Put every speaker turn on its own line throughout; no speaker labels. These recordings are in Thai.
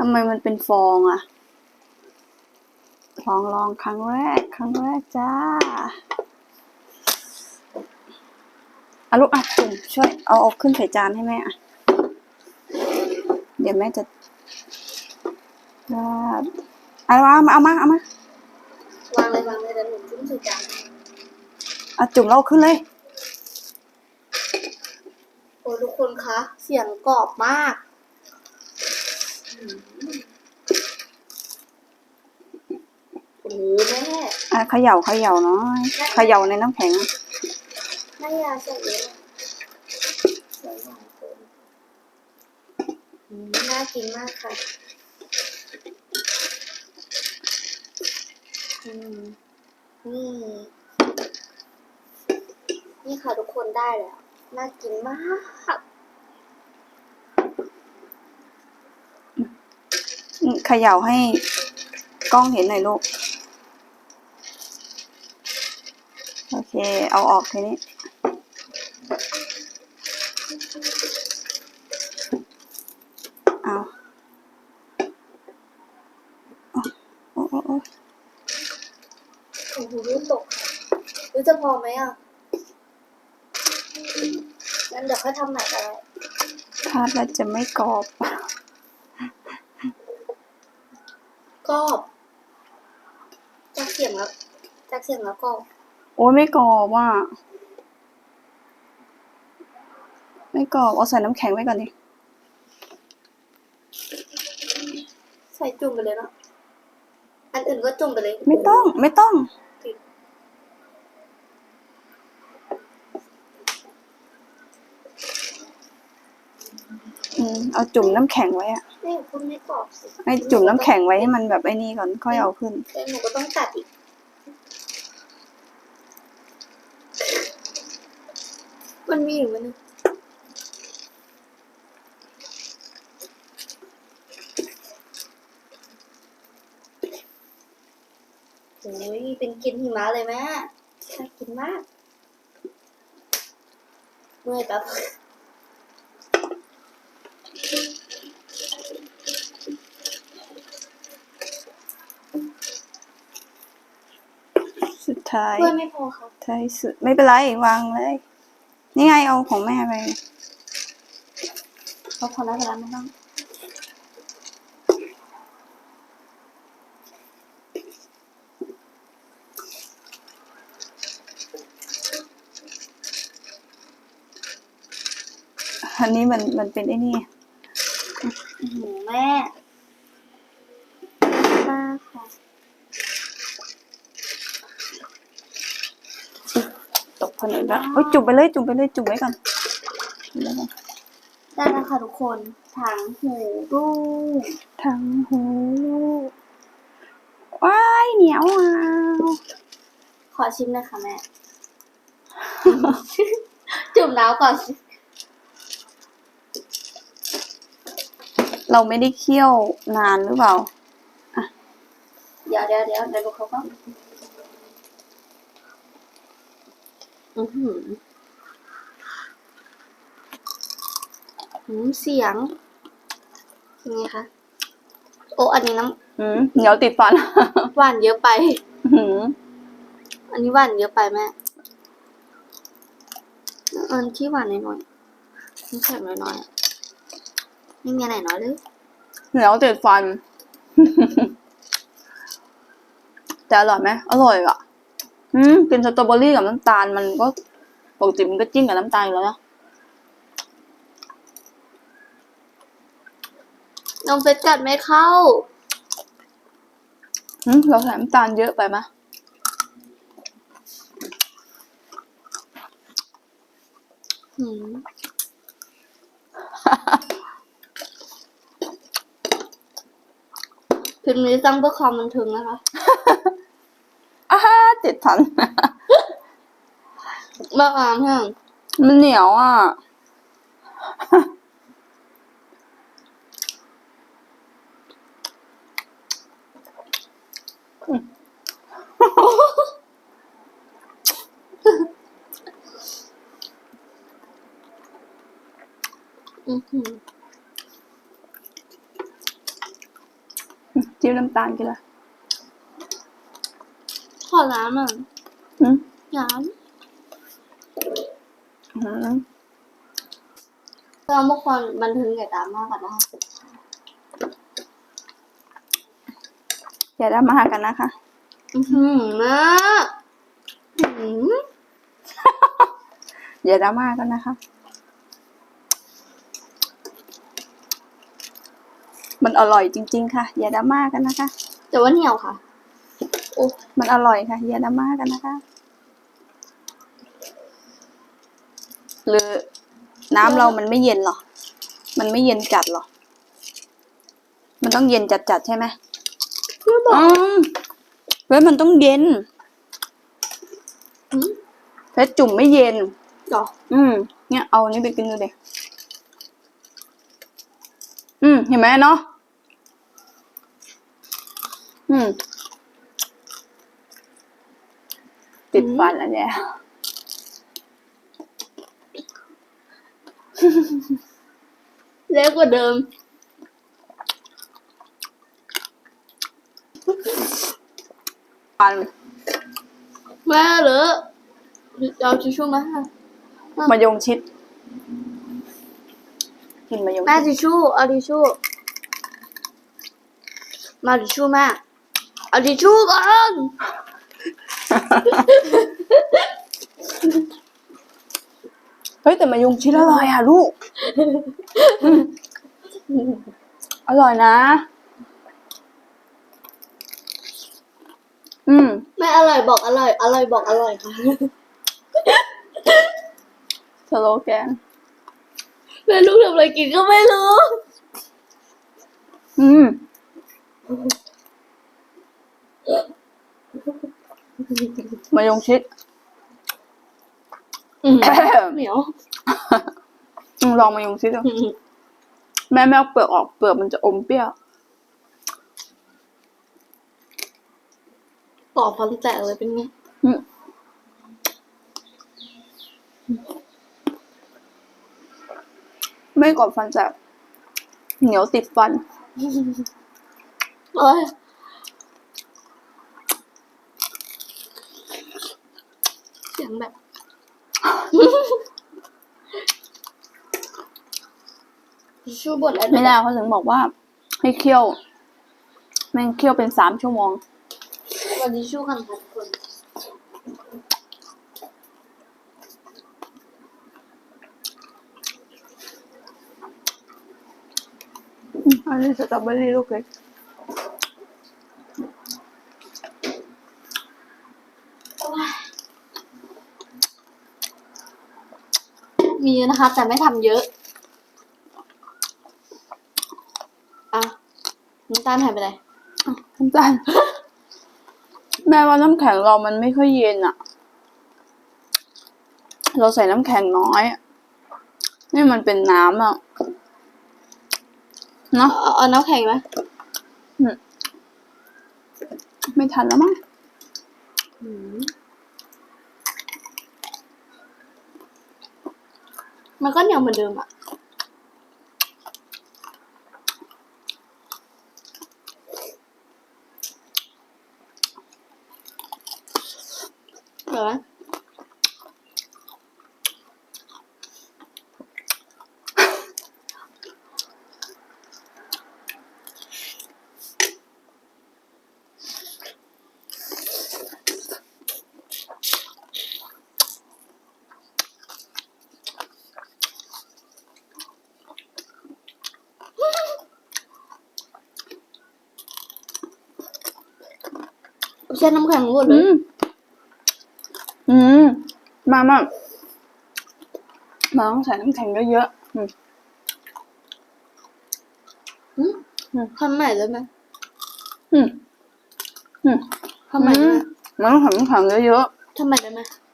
ทำไมมันเป็นฟองอะลองลองครั้งแรก ครั้งแรกจ้าเอาลูกอะจุ่มช่วยเอาเอาขึ้นใส่จานให้แม่อะเดี๋ยวแม่จะราดเอาวางมาเอามาเอามาวา
งเลยวางเลยเดี๋ยวหนูขึ้นใส่จาน
เอาจุ่มแล้วเอาขึ้นเลย
โอ้ทุกคนคะ เสียงกรอบมากโอ้โหแม่
อะเขย่าเขย่าน้อยเขย่าในน้ำแข็ง
แม่ยาใส่เยอะสวยงามเกินอืมน่ากินมากค่ะอืมนี่ นี่ค่ะทุกคนได้แล้ว น่ากินมาก
เขย่าให้กล้องเห็นหน่อยลูก โอ เค เอาออกทีนี้ เอาโอ้โอ้โอ้
โอ้โหรูปตกหรือจะพอไหมอะงั้นเดี๋ยวค่อยทำใหม่ก็ได้
คาดว่าจะไม่กรอบ
กรอบจากเสียงแล้วจากเสียงแล้วกรอบ
โอ้ยไม่กรอบว่ะไม่กรอบเอาใส่น้ำแข็งไว้ก่อนดิ
ใส่จุ่มไปเลยเนาะ อันอื่นก็จุ่มไปเลย
ไม่ต้อง ไม่ต้อง
ติด
อืม เอาจุ่มน้ำแข็งไว้อะ
ไม่คุณไม่กรอบสิ
ให้จุ่มน้ำแข็งไว้ให้มันแบบไอ้นี่ก่อนค่อยเอาขึ้น
แต่หนูก็ต้องตัดอีก มันมีอยู่มันงโอ้ยเป็นกินหิมะเลยแม่น่ากินมาก เมื่อยแป๊บ
สุดท้าย
เพื่อนไม่พอครับ
ท้ายสุด ไม่เป็นไร วางเลย นี่ไงเอาของแม่ไป
พอพอแล้วพอแล้วไม่ต้อง
อันนี้มันมันเป็นไอ้นี่
อื้อหือแม่มากค่ะ
ตกผนึกแล้วเฮ้ยจุ่มไปเลยจุ่มไปเลยจุ่มไว้ก่อนจุ่มไว้ก่อน
ได้แล้วค่ะทุกคนถังหูรูป
ทั้งหูลูกว้ายเหนียวอะ
ขอชิมเลยค่ะแม่ จุ่มแล้วก่อน
เราไม่ได้เคี่ยวนานหรือเปล่า
เดี๋ยวเดี๋ยวเดี๋ยวเดี๋ยวดูเขาก็ อือหือหืมเสียงเป็นไงคะโอ้อันนี้น้
อืมเหนียวติดฟันำ
หวานเยอะไป
หืม
อันนี้หวานเยอะไปแม่อันที่หวานน้อยๆน้ำแข็งน้อยๆอะไม่มีอะไรน้อยเลย
เหนียวติดฟัน แต่อร่อยไหมอร่อยอะ อืมกินสตรอเบอรี่กับน้ำตาลมันก็ปกติมันก็จิ้มกับน้ำตาลอยู่แล้วนะ
นมเฟสกัดไม่เข้า
อืมเราใส่น้ำตาลเยอะไปไหม
หืมคลิปนี้สร้างเพื่อความบันเทิงนะคะ
อ้าติดฟัน
บ้าอามแห้ง
มันเหนียวอะ
อือหือ
จิ้มน้ำตาลกินละ
ขอน้ำอะ
อืม
น้
อืมำ
เราเมื่อคนบันเทิงแก่ตามากกว่านะคะ
อย่าได้มาหากันนะคะ
อือหือนะอื้อหือ
อย่าดราม่ากันนะคะ มันอร่อยจริง ๆ ค่ะ อย่าดราม่ากันนะคะ
แต่ว่าเหนียวค่ะโอ้
มันอร่อยค่ะอย่าดราม่ากันนะคะ หรือน้ำเรามันไม่เย็นหรอ มันไม่เย็นจัดหรอ มันต้องเย็นจัดๆใช่ไหม
ไม่บอก
อืมเว้ยมันต้องเย็น
อืม
เพชรจุ่มไม่เย็น
หรอ
อืม เนี่ยเอาอันนี้ไปกินดูเด็อืม เห็นไหมเนาะ อืม ติดฟันแล้วเนี่ย
เล็กกว่าเดิม
ฟัน
แม่เหรอเอาทิชชู่มาให้
มายงชิด กินมายง
แม่
ชิด
ทิชชู่เอาทิชชู่มาทิชชู่แม่เอาทิชชู่ก่อน
เฮ้ยแต่มายงชิดอร่อยอะลูกอืมอร่อยนะ อืม
แม่อร่อยบอกอร่อย อร่อยบอกอร่อยค่ะ
สโลแกน
แม่ลูกทำอะไรกินก็ไม่รู้
อืม มายงชิด
อืมเหนียว
อืมลองมายงชิดดูแม่แม่เอาเปลือกออกเปลือกมันจะอมเปรี้ยว
ต่อฟันแตกเลยเป็นไง
อืมไม่กรอบฟันจะเหนียวติดฟัน
โอ้ยเสียงแบบ ทิ ชชู่บดแล้ว
ไม่ได้เขาถึงบอกว่า ให้เคี่ยว แม่งเคี่ยวเป็นสามชั่วโมง
วันทิชชู่กันค่ะทุกคน
อืมอันนี้สตรอเบอรี่ลูกเล็ก
มีนะคะ แต่ไม่ทำเยอะอะน้ำ ตาลหายไปไหน
น้ำตาลแม่ว่าน้ำแข็งเรามันไม่ค่อยเย็นอะเราใส่น้ำแข็งน้อยอะนี่มันเป็นน้ำอะเนาะ
เอาเอาน้ำแข็งไหม
ไม่ทันแล้วมั้ง
มันก็เหนียวเหมือนเดิมอะ เดี๋ยวนะใช้น้ำแข็งหมดเล
อื
ย
มอืม มามามาต้องใส่น้ำแข็งเยอะๆอืม
อืม
อืม
ทำใหม่ได้ไหม
อืมอืม
ทำใหม่ได้ไหม
มันต้องใส่น้ำแข็งเยอะ
ทำใหม่ได้ไหม
ๆ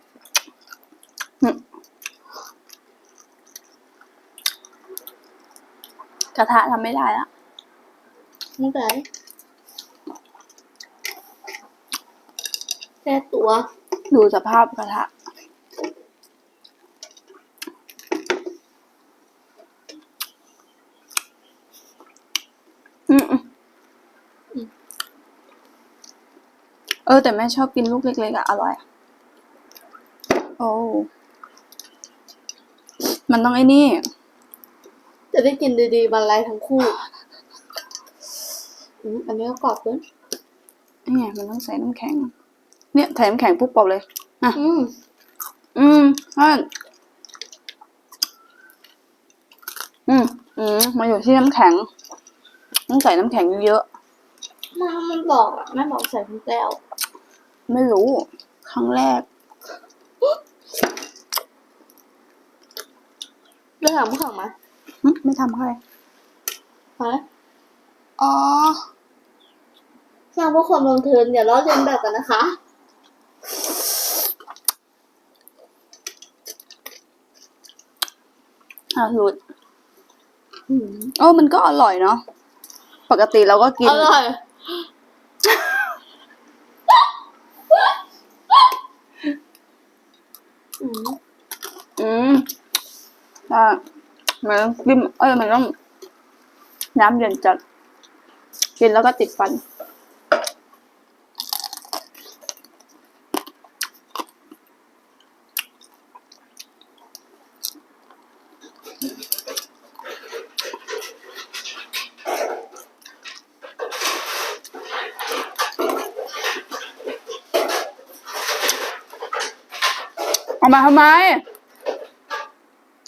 กระทะทำไม่ได้ละ
มึงไก่แค่ตัว
ดูสภาพกระทะ อืมอืม เออ แต่แม่ชอบกินลูกเล็กๆอะอร่อยอะโอ้มันต้องไอ้นี่
จะได้กินดีๆบรรลัยทั้งคู่อืมอันนี้ก็กรอบเกิน
นี่ไงมันต้องใส่น้ำแข็ง เนี่ยใส่น้ำแข็งปุ๊บปอบเลยอะ
อืม
อืมอะอืมอืมมาอยู่ที่น้ำแข็ง ต้องใส่น้ำแข็งเยอะ
มามันบอกอะแม่บอกใส่ทุกแก้ว
ๆ ไม่รู้ ครั้งแรก
เรื่องถามผู้ขังไหม
หึไม่ทำให้
ฮะ
อ๋อ
สร้างเพื่อความบันเทิงอย่าล้อเลียนแบบกันนะคะ
อะหลุด
อืม
โอ้มันก็อร่อยเนาะ ปกติเราก็กิน
อร่อย อืม
อะมันต้องกินเอ้ยมันต้องน้ำเย็นจัด กินแล้วก็ติดฟัน เอามาทำไม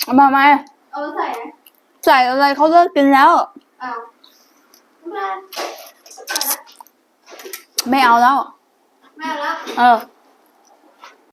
เอามาทำไม
เอาใส่
ใส่อะไรเขาเลิกกินแล้ว
อ้าวมา
ไม่เอาแล้ว
แม่เอาละ
เออ